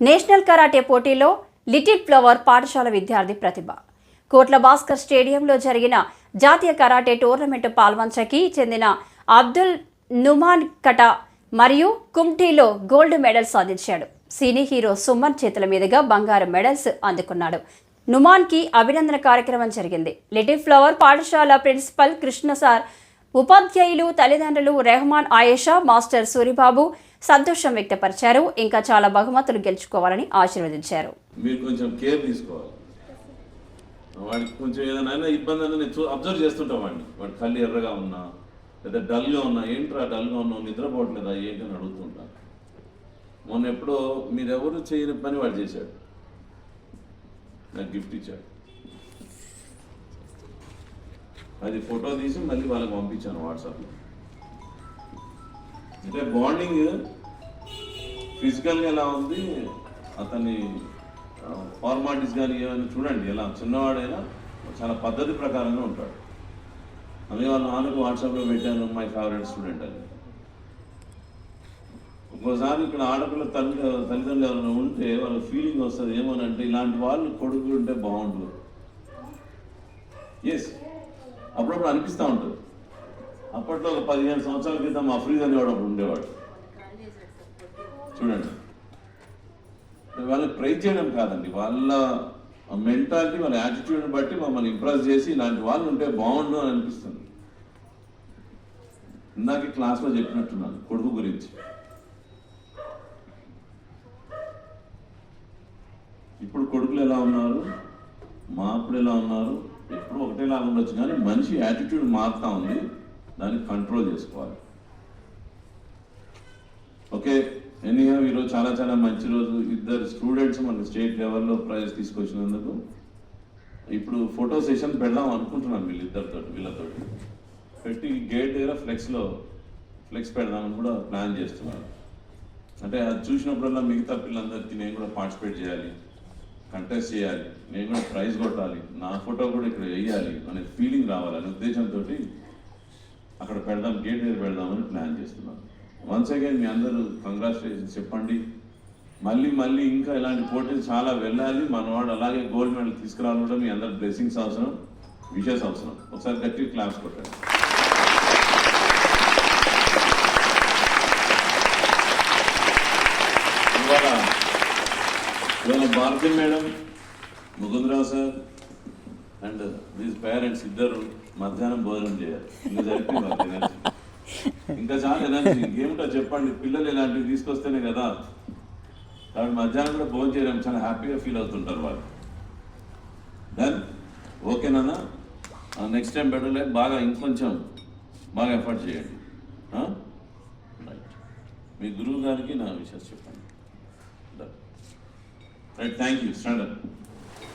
National karate పోటీలో little flower పాఠశాల విద్యార్థి ప్రతిభ. కోట్ల భాస్కర్ స్టేడియంలో జరిగిన జాతీయ కరాటే టోర్నమెంట్ పాల్వంచకి చెందిన అబ్దుల్ నుమాన్ కట మరియు కుమ్టీలో గోల్డ్ మెడల్ సాధించాడు. సినీ హీరో సుమన్ చేతుల మీదుగా బంగారు మెడల్స్ అందుకున్నాడు. నుమాన్కి అభినందన కార్యక్రమం జరిగింది. లిటిల్ ఫ్లవర్ పాఠశాల ప్రిన్సిపల్ కృష్ణ సార్ ఉపాధ్యాయులు తల్లిదండ్రులు రెహమాన్ ఆయేషా మాస్టర్ సూరిబాబు సంతోషం వ్యక్తపరిచారు. ఇంకా చాలా బహుమతులు గెలుచుకోవాలని ఆశీర్వదించారు. మీరు కొంచెం కేర్ తీసుకోవాలి. వాడికి కొంచెం ఏదైనా ఇబ్బంది అనేది నేను చూ అబ్జర్వ్ చేస్తుంటాం వాడిని. వాడి కళ్ళు ఎర్రగా ఉన్నా లేదా డల్గా ఉన్నా ఏంట్రా డల్గా ఉన్నావు నిద్రపోవట్లేదా ఏంటి అని అడుగుతుంటా. మొన్న ఎప్పుడో మీరెవరు చేయని పని వాడు చేశాడు. నాకు గిఫ్ట్ ఇచ్చాడు. అది ఫోటో తీసి మళ్ళీ వాళ్ళకి పంపించాను వాట్సాప్లో. అంటే బాండింగ్ ఫిజికల్గా ఎలా ఉంది అతని ఫార్మాలిటీస్ కానీ ఏమైనా చూడండి ఎలా చిన్నవాడైనా చాలా పద్ధతి ప్రకారంగా ఉంటాడు. అదే వాళ్ళ నాన్నకు వాట్సాప్లో పెట్టాను మై ఫేవరెట్ స్టూడెంట్ అని. ఒక్కోసారి ఇక్కడ ఆడపిల్ల తల్లి తల్లిదండ్రులు ఎవరైనా ఉంటే వాళ్ళ ఫీలింగ్ వస్తుంది ఏమనంటే ఇలాంటి వాళ్ళు కొడుకులు ఉంటే బాగుంటుంది ఎస్ అప్పుడప్పుడు అనిపిస్తూ ఉంటుంది. అప్పట్లో ఒక పదిహేను సంవత్సరాల క్రితం మా ఫ్రీజ్ అనేవాడు అప్పుడు ఉండేవాడు. చూడండి. వాళ్ళకి ప్రైజ్ చేయడం కాదండి. వాళ్ళ మెంటాలిటీ వాళ్ళ యాటిట్యూడ్ని బట్టి మమ్మల్ని ఇంప్రెస్ చేసి ఇలాంటి వాళ్ళు ఉంటే బాగుండు అని అనిపిస్తుంది. ఇందాక క్లాస్లో చెప్పినట్టున్నాను కొడుకు గురించి. ఇప్పుడు కొడుకులు ఎలా ఉన్నారు? మా అప్పుడు ఎలా ఉన్నారు? ఎప్పుడు ఒకటేలా ఉండొచ్చు కానీ మనిషి యాటిట్యూడ్ మారుతా ఉంది. దాన్ని కంట్రోల్ చేసుకోవాలి. ఓకే ఎనీహా ఈరోజు చాలా చాలా మంచి రోజు. ఇద్దరు స్టూడెంట్స్ మన స్టేట్ లెవెల్లో ప్రైజ్ తీసుకొచ్చినందుకు. ఇప్పుడు ఫోటో సెషన్ పెడదాం అనుకుంటున్నాను వీళ్ళిద్దరితో వీళ్ళతో పెట్టి గేట్ దగ్గర ఫ్లెక్స్లో ఫ్లెక్స్ పెడదామని కూడా ప్లాన్ చేస్తున్నాను అంటే అది చూసినప్పుడల్లా మిగతా పిల్లలందరికీ నేను కూడా పార్టిసిపేట్ చేయాలి కంటెస్ట్ చేయాలి నేను కూడా ప్రైజ్ కొట్టాలి నా ఫోటో కూడా ఇక్కడ వేయాలి అనే ఫీలింగ్ రావాలి అనే ఉద్దేశంతో అక్కడ పెడదాం గేట్ దగ్గర పెడదామని ప్లాన్ చేస్తున్నాం వన్స్ అగైన్ మీ అందరూ కంగ్రాచులేషన్స్ చెప్పండి. మళ్ళీ మళ్ళీ ఇంకా ఇలాంటి పోటీలు చాలా వెళ్ళాలి. మనవాడు అలాగే గోల్డ్ మెడల్ తీసుకురావాలి కూడా మీ అందరు బ్లెస్సింగ్స్ అవసరం విషెస్ అవసరం. ఒకసారి గట్టి క్లాస్ కొట్టండి. ఇవాళ ఇవాళ Bharati madam Mukundarao sir and these parents ఇద్దరు మధ్యాహ్నం భోజనం చేయాలి. ఇంకా చాలా ఎనర్జీ. ఇంకేమిటో చెప్పండి. పిల్లలు ఇలాంటివి తీసుకొస్తేనే కదా. కాబట్టి మధ్యాహ్నం కూడా భోజనం చేయడం చాలా హ్యాపీగా ఫీల్ అవుతుంటారు వాళ్ళు. డన్ ఓకేనా నెక్స్ట్ టైం బెటర్ లైక్ బాగా ఇంకొంచెం బాగా ఎఫర్ట్ చేయండి. రైట్ మీ గురువు గారికి నా విషయాలు చెప్పండి. Right thank you stand